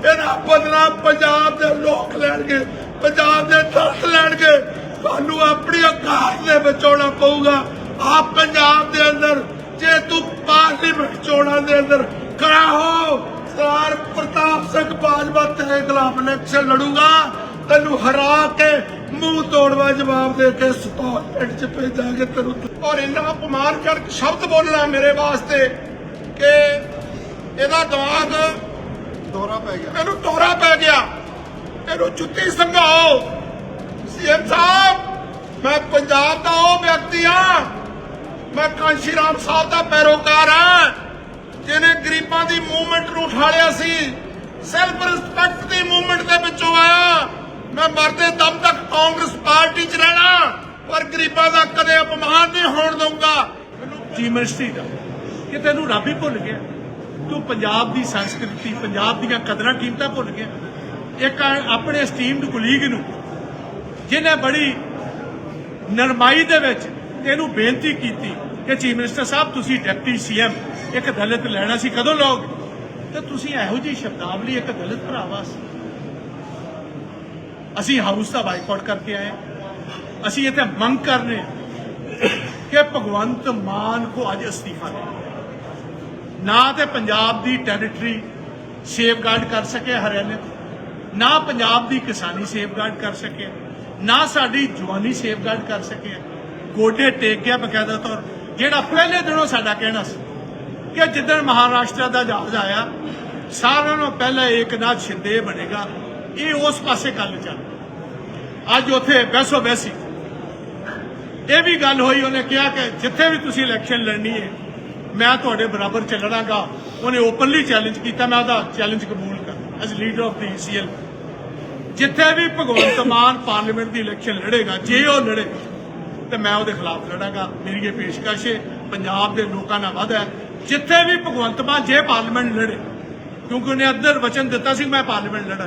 ਇਹਦਾ ਬਦਲਾ ਪੰਜਾਬ ਦੇ ਲੋਕ ਲੈਣਗੇ, ਪੰਜਾਬ ਦੇ ਦਰਦ ਲੈਣਗੇ। ਤੁਹਾਨੂੰ ਆਪਣੀ ਔਕਾਤ ਦੇ ਵਿੱਚ ਆਉਣਾ ਪਊਗਾ। ਆਪ ਪੰਜਾਬ ਦੇ ਅੰਦਰ, ਜੇ ਤੂੰ ਪਾਰਲੀਮੈਂਟ ਚੋਣਾਂ ਦੇ ਅੰਦਰ ਖੜਾ ਹੋ, ਸਰਦਾਰ ਪ੍ਰਤਾਪ ਸਿੰਘ ਬਾਜਵਾ ਤੇਰੇ ਖਿਲਾਫ ਇਲੈਕਸ਼ਨ ਲੜੂਗਾ। ਤੈਨੂੰ ਹਰਾ ਕੇ ਮੂੰਹ ਤੋੜਵਾ, ਜਵਾਬ ਦੇ ਕੇ ਸਪੋਰਟ ਪਿੰਡ ਚ ਭੇਜਾਂਗੇ ਤੈਨੂੰ। ਔਰ ਇੰਨਾ ਅਪਮਾਨਜਨਕ ਸ਼ਬਦ ਬੋਲਣਾ ਮੇਰੇ ਵਾਸਤੇ ਕਿ ਇਹਦਾ ਦਿਮਾਗ ਦੌਰਾ ਪੈ ਗਿਆ। ਇਹਨੂੰ ਦੌਰਾ ਪੈ ਗਿਆ। ਇਹਨੂੰ ਜੁੱਤੀ ਸੰਘਾਓ। ਸੀਐਮ ਸਾਹਿਬ, ਮੈਂ ਪੰਜਾਬ ਦਾ ਉਹ ਵਿਅਕਤੀ ਆ ਮੈਂ ਕਾਂਸ਼ੀ ਰਾਮ ਸਾਹਿਬ ਦਾ ਪੈਰੋਕਾਰ ਆ ਜਿਹਨੇ ਗਰੀਬਾਂ ਦੀ ਮੂਵਮੈਂਟ ਨੂੰ ਉਠਾਲਿਆ ਸੀ। ਸੈਲਫ ਰਿਸਪੈਕਟ ਦੀ ਮੂਵਮੈਂਟ ਦੇ ਵਿੱਚੋਂ ਆਇਆ। ਮੈਂ ਮਰਦੇ ਦਮ ਤੱਕ ਕਾਂਗਰਸ ਪਾਰਟੀ 'ਚ ਰਹਿਣਾ। ਪਰ ਗਰੀਬਾਂ ਦਾ ਕਦੇ ਅਪਮਾਨ ਨਹੀਂ ਹੋਣ ਦਊਂਗਾ। ਚੀਫ ਮਿਨਿਸਟਰੀ ਦਾ ਕਿ ਤੈਨੂੰ ਰੱਬ ਹੀ ਭੁੱਲ ਗਿਆ। ਤੂੰ ਪੰਜਾਬ ਦੀ ਸੰਸਕ੍ਰਿਤੀ, ਪੰਜਾਬ ਦੀਆਂ ਕਦਰਾਂ ਕੀਮਤਾਂ ਭੁੱਲ ਗਿਆ ਇੱਕ ਆਪਣੇ ਸਟੀਮਡ ਕੁਲੀਗ ਨੂੰ, ਜਿਹਨੇ ਬੜੀ ਨਰਮਾਈ ਦੇ ਵਿੱਚ ਇਹਨੂੰ ਬੇਨਤੀ ਕੀਤੀ ਕਿ ਚੀਫ ਮਿਨਿਸਟਰ ਸਾਹਿਬ, ਤੁਸੀਂ ਡਿਪਟੀ ਸੀਐਮ, ਇੱਕ ਦਲਿਤ ਲੈਣਾ ਸੀ, ਕਦੋਂ ਲਓਗੇ? ਤੇ ਤੁਸੀਂ ਇਹੋ ਜਿਹੀ ਸ਼ਬਦਾਵਲੀ ਇੱਕ ਦਲਿਤ ਭਰਾ ਵਾਸਤੇ ਅਸੀਂ ਹਾਊਸ ਦਾ ਬਾਈਕਾਟ ਕਰਕੇ ਆਏ। ਹਾਂ। ਅਸੀਂ ਇੱਥੇ ਮੰਗ ਕਰਨੇ ਹਾਂ ਕਿ ਭਗਵੰਤ ਮਾਨ ਕੋ ਅੱਜ ਅਸਤੀਫਾ ਦੇ। ਨਾ ਤੇ ਪੰਜਾਬ ਦੀ ਟੈਰੀਟਰੀ ਸੇਫਗਾਰਡ ਕਰ ਸਕੇ ਹਰਿਆਣੇ ਤੋਂ, ਨਾ ਪੰਜਾਬ ਦੀ ਕਿਸਾਨੀ ਸੇਫਗਾਰਡ ਕਰ ਸਕੇ, ਨਾ ਸਾਡੀ ਜਵਾਨੀ ਸੇਫਗਾਰਡ ਕਰ ਸਕੇ। ਗੋਡੇ ਟੇਕ ਗਿਆ ਬਕਾਇਦਾ ਤੌਰ, ਜਿਹੜਾ ਪਹਿਲੇ ਦਿਨੋਂ ਸਾਡਾ ਕਹਿਣਾ ਸੀ ਕਿ ਜਿੱਦਣ ਮਹਾਰਾਸ਼ਟਰ ਦਾ ਜਹਾਜ਼ ਆਇਆ, ਸਾਰਿਆਂ ਨੂੰ ਪਹਿਲਾਂ ਏਕਨਾਥ ਸ਼ਿੰਦੇ ਬਣੇਗਾ, ਇਹ ਉਸ ਪਾਸੇ ਗੱਲ ਚੱਲ। ਅੱਜ ਉੱਥੇ ਬੈਸੋ ਬੈਸੀ ਇਹ ਵੀ ਗੱਲ ਹੋਈ, ਉਹਨੇ ਕਿਹਾ ਕਿ ਜਿੱਥੇ ਵੀ ਤੁਸੀਂ ਇਲੈਕਸ਼ਨ ਲੜਨੀ ਹੈ ਮੈਂ ਤੁਹਾਡੇ ਬਰਾਬਰ ਚੱਲਣਾਗਾ। ਉਹਨੇ ਓਪਨਲੀ ਚੈਲੰਜ ਕੀਤਾ, ਮੈਂ ਉਹਦਾ ਚੈਲੰਜ ਕਬੂਲ ਕਰ as leader of the CL ਜਿੱਥੇ ਵੀ ਭਗਵੰਤ ਮਾਨ ਪਾਰਲੀਮੈਂਟ ਦੀ ਇਲੈਕਸ਼ਨ ਲੜੇਗਾ, ਜੇ ਉਹ ਲੜੇ, ਤੇ ਮੈਂ ਉਹਦੇ ਖਿਲਾਫ ਲੜਾਂਗਾ। ਮੇਰੀ ਇਹ ਪੇਸ਼ਕਸ਼ ਹੈ, ਪੰਜਾਬ ਦੇ ਲੋਕਾਂ ਨਾਲ ਵਾਅਦਾ ਹੈ। ਜਿੱਥੇ ਵੀ ਭਗਵੰਤ ਮਾਨ ਜੇ ਪਾਰਲੀਮੈਂਟ ਲੜੇ, ਕਿਉਂਕਿ ਉਹਨੇ ਅੱਧਰ ਵਚਨ ਦਿੱਤਾ ਸੀ, ਮੈਂ ਪਾਰਲੀਮੈਂਟ ਲੜਾਂ।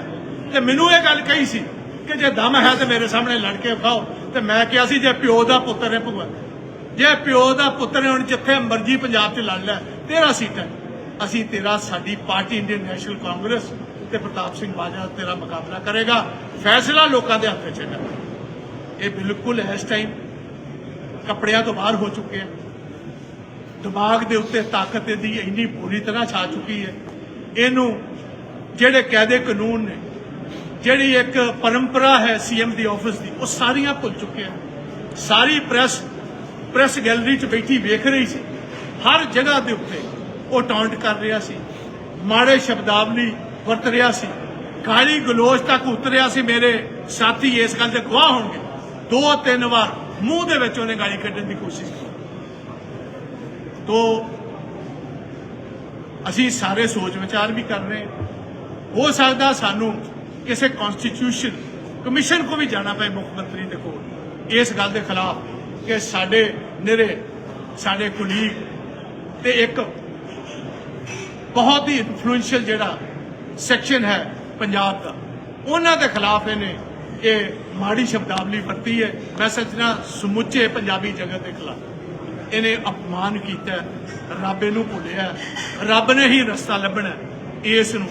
ਤੇ ਮੈਨੂੰ ਇਹ ਗੱਲ ਕਹੀ ਸੀ ਕਿ ਜੇ ਦਮ ਹੈ ਤੇ ਮੇਰੇ ਸਾਹਮਣੇ ਲੜ ਕੇ ਖਾਓ ਤੇ ਮੈਂ ਕਿਹਾ ਸੀ, ਜੇ ਪਿਓ ਦਾ ਪੁੱਤਰ ਹੈ ਭਗਵੰਤ ਜੇ ਪਿਓ ਦਾ ਪੁੱਤਰ ਹੁਣ ਜਿੱਥੇ ਮਰਜ਼ੀ ਪੰਜਾਬ 'ਚ ਲੜ ਲੈ, ਤੇਰਾ ਸੀਟਾਂ ਅਸੀਂ ਤੇਰਾ, ਸਾਡੀ ਪਾਰਟੀ ਇੰਡੀਅਨ ਨੈਸ਼ਨਲ ਕਾਂਗਰਸ ਤੇ ਪ੍ਰਤਾਪ ਸਿੰਘ ਬਾਜਵਾ ਤੇਰਾ ਮੁਕਾਬਲਾ ਕਰੇਗਾ। ਫੈਸਲਾ ਲੋਕਾਂ ਦੇ ਹੱਥ 'ਚ ਹੈ ਇਹ ਬਿਲਕੁਲ ਇਸ ਟਾਈਮ ਕੱਪੜਿਆਂ ਤੋਂ ਬਾਹਰ ਹੋ ਚੁੱਕੇ ਆ। ਦਿਮਾਗ ਦੇ ਉੱਤੇ ਤਾਕਤ ਇਹਦੀ ਇੰਨੀ ਬੁਰੀ ਤਰ੍ਹਾਂ ਛਾ ਚੁੱਕੀ ਹੈ। ਇਹਨੂੰ ਜਿਹੜੇ ਕਾਇਦੇ ਕਾਨੂੰਨ ਨੇ, ਜਿਹੜੀ ਇੱਕ ਪਰੰਪਰਾ ਹੈ ਸੀਐਮ ਦੀ ਆਫਿਸ ਦੀ, ਉਹ ਸਾਰੀਆਂ ਭੁੱਲ ਚੁੱਕੇ ਆ। ਸਾਰੀ ਪ੍ਰੈਸ ਪ੍ਰੈਸ ਗੈਲਰੀ 'ਚ ਬੈਠੀ ਵੇਖ ਰਹੀ ਸੀ। ਹਰ ਜਗ੍ਹਾ ਦੇ ਉੱਤੇ ਉਹ ਟਾਂਟ ਕਰ ਰਿਹਾ ਸੀ। ਮਾੜੇ ਸ਼ਬਦਾਵਲੀ ਵਰਤ ਰਿਹਾ ਸੀ। ਗਾਲੀ ਗਲੋਚ ਤੱਕ ਉਤਰਿਆ ਸੀ ਮੇਰੇ ਸਾਥੀ, ਇਸ ਗੱਲ ਦੇ ਗਵਾਹ ਹੋਣਗੇ। ਦੋ ਤਿੰਨ ਵਾਰ ਮੂੰਹ ਦੇ ਵਿੱਚ ਉਹਨੇ ਗਾਲੀ ਕੱਢਣ ਦੀ ਕੋਸ਼ਿਸ਼ ਕੀਤੀ। ਤੋ ਅਸੀਂ ਸਾਰੇ ਸੋਚ ਵਿਚਾਰ ਵੀ ਕਰ ਰਹੇ ਹੋ। ਸਕਦਾ ਸਾਨੂੰ ਕਿਸੇ ਕਨਸਟੀਟਿਊਸ਼ਨ ਕਮਿਸ਼ਨ ਕੋ ਵੀ ਜਾਣਾ ਪਏ ਮੁੱਖ ਮੰਤਰੀ ਦੇ ਕੋਲ। ਇਸ ਗੱਲ ਦੇ ਖਿਲਾਫ ਕਿ ਸਾਡੇ ਮੇਰੇ, ਸਾਡੇ ਕੁਲੀਗ ਤੇ ਇੱਕ ਬਹੁਤ ਹੀ ਇਨਫਲੂਐਂਸ਼ੀਅਲ ਜਿਹੜਾ ਸੈਕਸ਼ਨ ਹੈ ਪੰਜਾਬ ਦਾ। ਉਹਨਾਂ ਦੇ ਖਿਲਾਫ ਇਹਨੇ ਇਹ ਮਾੜੀ ਸ਼ਬਦਾਵਲੀ ਵਰਤੀ ਹੈ। ਮੈਂ ਸੱਚਣਾ ਸਮੁੱਚੇ ਪੰਜਾਬੀ ਜਗਤ ਦੇ ਖਿਲਾਫ। ਇਹਨੇ ਅਪਮਾਨ ਕੀਤਾ ਰੱਬ ਇਹਨੂੰ ਭੁੱਲਿਆ ਰੱਬ ਨੇ ਹੀ ਰਸਤਾ ਲੱਭਣਾ ਇਸ ਨੂੰ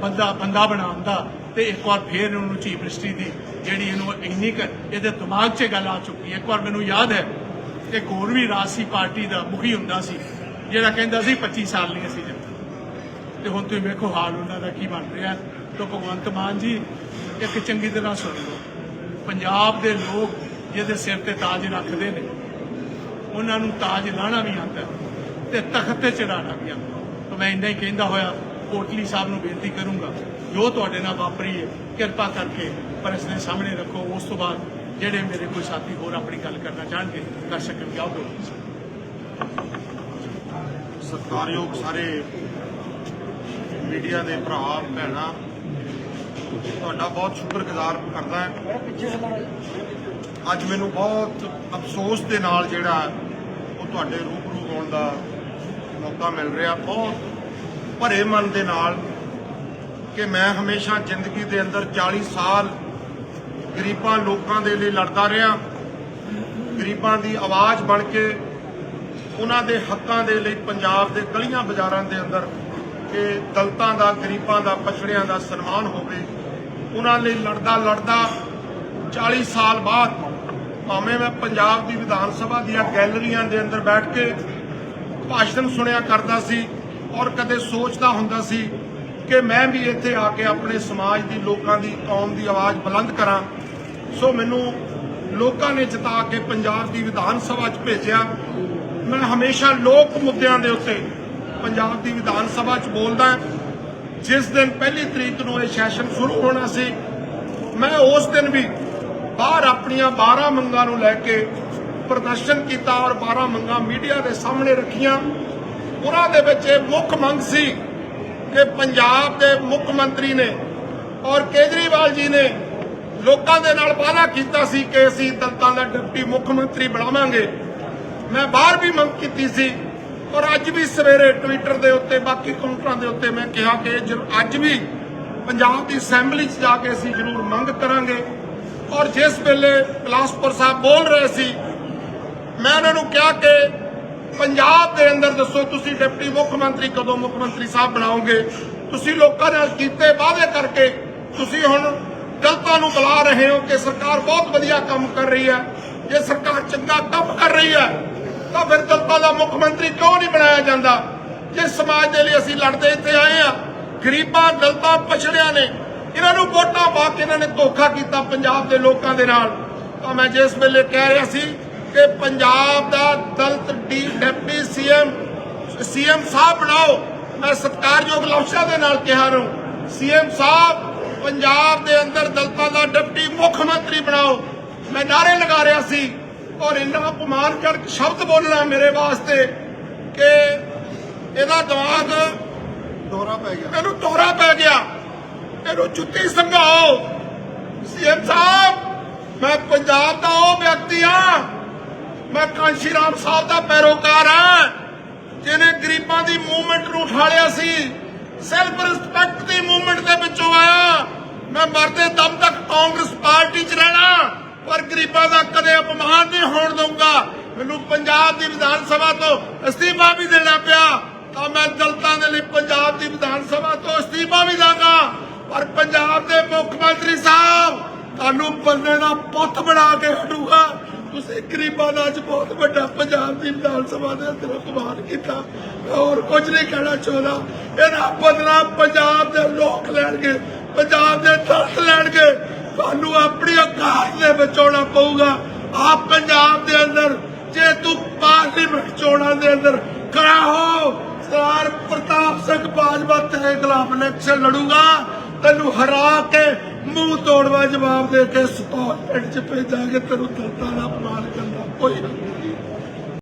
ਬੰਦਾ ਬੰਦਾ ਬਣਾਉਣ ਦਾ ਤੇ ਇੱਕ ਵਾਰ ਫੇਰ ਉਹਨੂੰ ਚੀਫ ਮਿਨਿਸਟਰੀ ਦੀ ਜਿਹੜੀ ਇਹਨੂੰ ਇੰਨੀ ਕੁ ਇਹਦੇ ਦਿਮਾਗ 'ਚ ਗੱਲ ਆ ਚੁੱਕੀ ਹੈ। ਇੱਕ ਵਾਰ ਮੈਨੂੰ ਯਾਦ ਹੈ ਇੱਕ ਹੋਰ ਵੀ ਰਾਜਸੀ ਪਾਰਟੀ ਦਾ ਮੁਖੀ ਹੁੰਦਾ ਸੀ, ਜਿਹੜਾ ਕਹਿੰਦਾ ਸੀ 25 ਸਾਲ ਨਹੀਂ ਅਸੀਂ ਜਿੱਤਣਾ ਤੇ ਹੁਣ ਤੁਸੀਂ ਵੇਖੋ ਹਾਲ ਉਹਨਾਂ ਦਾ ਕੀ ਬਣ ਰਿਹਾ। ਤਾਂ ਭਗਵੰਤ ਮਾਨ ਜੀ, ਇੱਕ ਚੰਗੀ ਤਰ੍ਹਾਂ ਸੁਣ ਲਓ। ਪੰਜਾਬ ਦੇ ਲੋਕ ਜਿਹਦੇ ਸਿਰ ਤੇ ਤਾਜ ਰੱਖਦੇ ਨੇ, ਉਹਨਾਂ ਨੂੰ ਤਾਜ ਲਾਣਾ ਵੀ ਆਉਂਦਾ ਹੈ ਤੇ ਤਖਤ ਤੇ ਚੜਾਉਣਾ ਵੀ ਆਉਂਦਾ ਤਾਂ ਮੈਂ ਇੰਨਾ ਹੀ ਕਹਿੰਦਾ ਹੋਇਆ, ਕੋਟਲੀ ਸਾਹਿਬ ਨੂੰ ਬੇਨਤੀ ਕਰੂੰਗਾ, ਜੋ ਤੁਹਾਡੇ ਨਾਲ ਵਾਪਰੀ ਹੈ, ਕਿਰਪਾ ਕਰਕੇ ਪ੍ਰੈਸ ਦੇ ਸਾਹਮਣੇ ਰੱਖੋ। ਉਸ ਤੋਂ ਬਾਅਦ ਜਿਹੜੇ ਮੇਰੇ ਕੋਈ ਸਾਥੀ ਹੋਰ ਆਪਣੀ ਗੱਲ ਕਰਨਾ ਚਾਹਣਗੇ, ਕਰ ਸਕਣਗੇ, ਆਓ ਬੋਲੋ ਸਤਿਕਾਰਯੋਗ ਸਾਰੇ ਮੀਡੀਆ ਦੇ ਭਰਾ, ਭੈਣਾਂ, ਤੁਹਾਡਾ ਬਹੁਤ ਸ਼ੁਕਰਗੁਜ਼ਾਰ ਕਰਦਾ ਹਾਂ। ਅੱਜ ਮੈਨੂੰ ਬਹੁਤ ਅਫਸੋਸ ਦੇ ਨਾਲ ਜਿਹੜਾ ਉਹ ਤੁਹਾਡੇ ਰੂਬਰੂ ਹੋਣ ਦਾ ਮੌਕਾ ਮਿਲ ਰਿਹਾ। ਬਹੁਤ ਭਰੇ ਮਨ ਦੇ ਨਾਲ ਕਿ ਮੈਂ ਹਮੇਸ਼ਾ ਜ਼ਿੰਦਗੀ ਦੇ ਅੰਦਰ 40 ਸਾਲ ਗਰੀਬਾਂ ਲੋਕਾਂ ਦੇ ਲਈ ਲੜਦਾ ਰਿਹਾ। ਗਰੀਬਾਂ ਦੀ ਆਵਾਜ਼ ਬਣ ਕੇ ਉਹਨਾਂ ਦੇ ਹੱਕਾਂ ਦੇ ਲਈ ਪੰਜਾਬ ਦੇ ਗਲੀਆਂ ਬਾਜ਼ਾਰਾਂ ਦੇ ਅੰਦਰ ਕਿ ਦਲਤਾਂ ਦਾ, ਗਰੀਬਾਂ ਦਾ, ਪਛੜਿਆਂ ਦਾ ਸਨਮਾਨ ਹੋਵੇ। ਉਹਨਾਂ ਲਈ ਲੜਦਾ ਲੜਦਾ 40 ਸਾਲ ਬਾਅਦ ਭਾਵੇਂ ਮੈਂ ਪੰਜਾਬ ਦੀ ਵਿਧਾਨ ਸਭਾ ਦੀਆਂ ਗੈਲਰੀਆਂ ਦੇ ਅੰਦਰ ਬੈਠ ਕੇ ਭਾਸ਼ਣ ਸੁਣਿਆ ਕਰਦਾ ਸੀ ਔਰ ਕਦੇ ਸੋਚਦਾ ਹੁੰਦਾ ਸੀ ਕਿ ਮੈਂ ਵੀ ਇੱਥੇ ਆ ਕੇ ਆਪਣੇ ਸਮਾਜ ਦੀ, ਲੋਕਾਂ ਦੀ, ਕੌਮ ਦੀ ਆਵਾਜ਼ ਬੁਲੰਦ ਕਰਾਂ। ਸੋ ਮੈਨੂੰ ਲੋਕਾਂ ਨੇ ਜਿਤਾ ਕੇ ਪੰਜਾਬ ਦੀ ਵਿਧਾਨ ਸਭਾ 'ਚ ਭੇਜਿਆ। ਮੈਂ ਹਮੇਸ਼ਾ ਲੋਕ ਮੁੱਦਿਆਂ ਦੇ ਉੱਤੇ ਪੰਜਾਬ ਦੀ ਵਿਧਾਨ ਸਭਾ 'ਚ ਬੋਲਦਾ ਜਿਸ ਦਿਨ ਪਹਿਲੀ ਤਰੀਕ ਨੂੰ ਇਹ ਸੈਸ਼ਨ ਸ਼ੁਰੂ ਹੋਣਾ ਸੀ, ਮੈਂ ਉਸ ਦਿਨ ਵੀ ਬਾਹਰ ਆਪਣੀਆਂ 12 ਮੰਗਾਂ ਨੂੰ ਲੈ ਕੇ ਪ੍ਰਦਰਸ਼ਨ ਕੀਤਾ ਔਰ 12 ਮੰਗਾਂ ਮੀਡੀਆ ਦੇ ਸਾਹਮਣੇ ਰੱਖੀਆਂ। ਉਹਨਾਂ ਦੇ ਵਿੱਚ ਇਹ ਮੁੱਖ ਮੰਗ ਸੀ ਕਿ ਪੰਜਾਬ ਦੇ ਮੁੱਖ ਮੰਤਰੀ ਨੇ ਔਰ ਕੇਜਰੀਵਾਲ ਜੀ ਨੇ ਲੋਕਾਂ ਦੇ ਨਾਲ ਵਾਅਦਾ ਕੀਤਾ ਸੀ ਕਿ ਅਸੀਂ ਦਲਤਾਂ ਦਾ ਡਿਪਟੀ ਮੁੱਖ ਮੰਤਰੀ ਬਣਾਵਾਂਗੇ। ਮੈਂ ਬਾਹਰ ਵੀ ਮੰਗ ਕੀਤੀ ਸੀ ਔਰ ਅੱਜ ਵੀ ਸਵੇਰੇ ਟਵਿੱਟਰ ਦੇ ਉੱਤੇ, ਬਾਕੀ ਕਾਊਂਟਰਾਂ ਦੇ ਉੱਤੇ ਮੈਂ ਕਿਹਾ ਕਿ ਜਰ- ਅੱਜ ਵੀ ਪੰਜਾਬ ਦੀ ਅਸੈਂਬਲੀ 'ਚ ਜਾ ਕੇ ਅਸੀਂ ਜ਼ਰੂਰ ਮੰਗ ਕਰਾਂਗੇ। ਔਰ ਜਿਸ ਵੇਲੇ ਬਿਲਾਸਪੁਰ ਸਾਹਿਬ ਬੋਲ ਰਹੇ ਸੀ, ਮੈਂ ਉਹਨਾਂ ਨੂੰ ਕਿਹਾ ਕਿ ਪੰਜਾਬ ਦੇ ਅੰਦਰ ਦੱਸੋ ਤੁਸੀਂ ਡਿਪਟੀ ਮੁੱਖ ਮੰਤਰੀ ਕਦੋਂ ਮੁੱਖ ਮੰਤਰੀ ਸਾਹਿਬ ਬਣਾਓਗੇ? ਤੁਸੀਂ ਲੋਕਾਂ ਨਾਲ ਕੀਤੇ ਵਾਅਦੇ ਕਰਕੇ ਤੁਸੀਂ ਹੁਣ ਦਲਤਾਂ ਨੂੰ ਬੁਲਾ ਰਹੇ ਹੋ ਕਿ ਸਰਕਾਰ ਬਹੁਤ ਵਧੀਆ ਕੰਮ ਕਰ ਰਹੀ ਹੈ। ਜੇ ਸਰਕਾਰ ਚੰਗਾ ਕੰਮ ਕਰ ਰਹੀ ਹੈ, ਤਾਂ ਫਿਰ ਦਲਤਾਂ ਦਾ ਮੁੱਖ ਮੰਤਰੀ ਕਿਉਂ ਨਹੀਂ ਬਣਾਇਆ ਜਾਂਦਾ? ਜੇ ਸਮਾਜ ਦੇ ਲਈ ਅਸੀਂ ਲੜਦੇ ਇੱਥੇ ਆਏ ਆ ਗਰੀਬਾਂ, ਦਲਤਾਂ, ਪਛੜਿਆਂ ਨੇ ਇਹਨਾਂ ਨੂੰ ਵੋਟਾਂ ਪਾ ਕੇ ਇਹਨਾਂ ਨੇ ਧੋਖਾ ਕੀਤਾ ਪੰਜਾਬ ਦੇ ਲੋਕਾਂ ਦੇ ਨਾਲ। ਤਾਂ ਮੈਂ ਜਿਸ ਵੇਲੇ ਕਹਿ ਰਿਹਾ ਸੀ ਕਿ ਪੰਜਾਬ ਦਾ ਦਲਤ ਡੀ ਡਿਪਟੀ ਸੀਐਮ ਸੀਐਮ ਸਾਹਿਬ ਬਣਾਓ। ਮੈਂ ਸਤਿਕਾਰਯੋਗ ਲਫ਼ਜ਼ਾਂ ਦੇ ਨਾਲ ਕਿਹਾ ਨੂੰ ਸੀਐਮ ਸਾਹਿਬ ਪੰਜਾਬ ਦੇ ਅੰਦਰ ਦਲਤਾਂ ਦਾ ਡਿਪਟੀ ਮੁੱਖ ਮੰਤਰੀ ਬਣਾਓ। ਮੈਂ ਨਾਰੇ ਲਗਾ ਰਿਹਾ ਸੀ ਔਰ ਇੰਨਾ ਅਪਮਾਨਜਨਕ ਸ਼ਬਦ ਬੋਲਣਾ ਮੇਰੇ ਵਾਸਤੇ ਕਿ ਇਹਦਾ ਦਿਮਾਗ ਦੌਰਾ ਪੈ ਗਿਆ। ਇਹਨੂੰ ਤੋਰਾ ਪੈ ਗਿਆ। ਇਹਨੂੰ ਜੁੱਤੀ ਸੰਘਾਓ। ਸੀਐਮ ਸਾਹਿਬ ਮੈਂ ਪੰਜਾਬ ਦਾ ਉਹ ਵਿਅਕਤੀ ਆ ਮੈਂ ਕਾਂਸ਼ੀ ਰਾਮ ਸਾਹਿਬ ਦਾ ਪੈਰੋਕਾਰ ਆ ਜਿਹਨੇ ਗਰੀਬਾਂ ਦੀ ਮੂਵਮੈਂਟ ਨੂੰ ਉਠਾਲਿਆ ਸੀ। ਸੈਲਫ ਰਿਸਪੈਕਟ ਦੀ ਮੂਵਮੈਂਟ ਦੇ ਵਿੱਚੋਂ ਆਇਆ। ਮੈਂ ਮਰਦੇ ਦਮ ਤੱਕ ਕਾਂਗਰਸ ਪਾਰਟੀ 'ਚ ਰਹਿਣਾ, ਪਰ ਗਰੀਬਾਂ ਦਾ ਕਦੇ ਅਪਮਾਨ ਨਹੀਂ ਹੋਣ ਦਊਂਗਾ। ਮੈਨੂੰ ਪੰਜਾਬ ਦੀ ਵਿਧਾਨ ਸਭਾ ਤੋਂ ਅਸਤੀਫਾ ਵੀ ਦੇਣਾ ਪਿਆ, ਤਾਂ ਮੈਂ ਦਲਤਾਂ ਦੇ ਲਈ ਪੰਜਾਬ ਦੀ ਵਿਧਾਨ ਸਭਾ ਤੋਂ ਅਸਤੀਫਾ ਵੀ ਦਾਂਗਾ ਪਰ ਪੰਜਾਬ ਦੇ ਮੁੱਖ ਮੰਤਰੀ ਸਾਹਿਬ ਤੁਹਾਨੂੰ ਬੰਦੇ ਦਾ ਪੁੱਤ ਬਣਾ ਕੇ ਹਟੂਗਾ ਤੁਸੀਂ ਗਰੀਬਾਂ ਦਾ ਅੱਜ ਬਹੁਤ ਵੱਡਾ ਪੰਜਾਬ ਦੀ ਵਿਧਾਨ ਸਭਾ ਦੇ ਅੰਦਰ ਅਪਮਾਨ ਕੀਤਾ। ਮੈਂ ਕੁਝ ਨਹੀਂ ਕਹਿਣਾ ਚਾਹੁੰਦਾ। ਇਹਦਾ ਬਦਲਾ ਪੰਜਾਬ ਦੇ ਲੋਕ ਲੈਣਗੇ, ਪੰਜਾਬ ਦੇ ਦਰਦ ਲੈਣਗੇ। ਤੁਹਾਨੂੰ ਆਪਣੀ ਔਕਾਤ ਦੇ ਵਿੱਚ ਆਉਣਾ ਪਊਗਾ। ਆਪ ਪੰਜਾਬ ਦੇ ਅੰਦਰ, ਜੇ ਤੂੰ ਪਾਰਲੀਮੈਂਟ ਚੋਣਾਂ ਦੇ ਅੰਦਰ ਖੜਾ ਹੋ, ਸਰਦਾਰ ਪ੍ਰਤਾਪ ਸਿੰਘ ਬਾਜਵਾ ਤੇਰੇ ਖਿਲਾਫ ਇਲੈਕਸ਼ਨ ਲੜੂਗਾ, ਤੈਨੂੰ ਹਰਾ ਕੇ ਮੂੰਹ ਤੋੜਵਾ ਜਵਾਬ ਦੇ ਕੇ ਸਪੋਰਟ ਪਿੰਡ ਚ ਭੇਜਾਂਗੇ, ਤੈਨੂੰ ਦਲਤਾਂ ਦਾ ਅਪਮਾਨ ਕਰਨਾ ਕੋਈ ਨਹੀਂ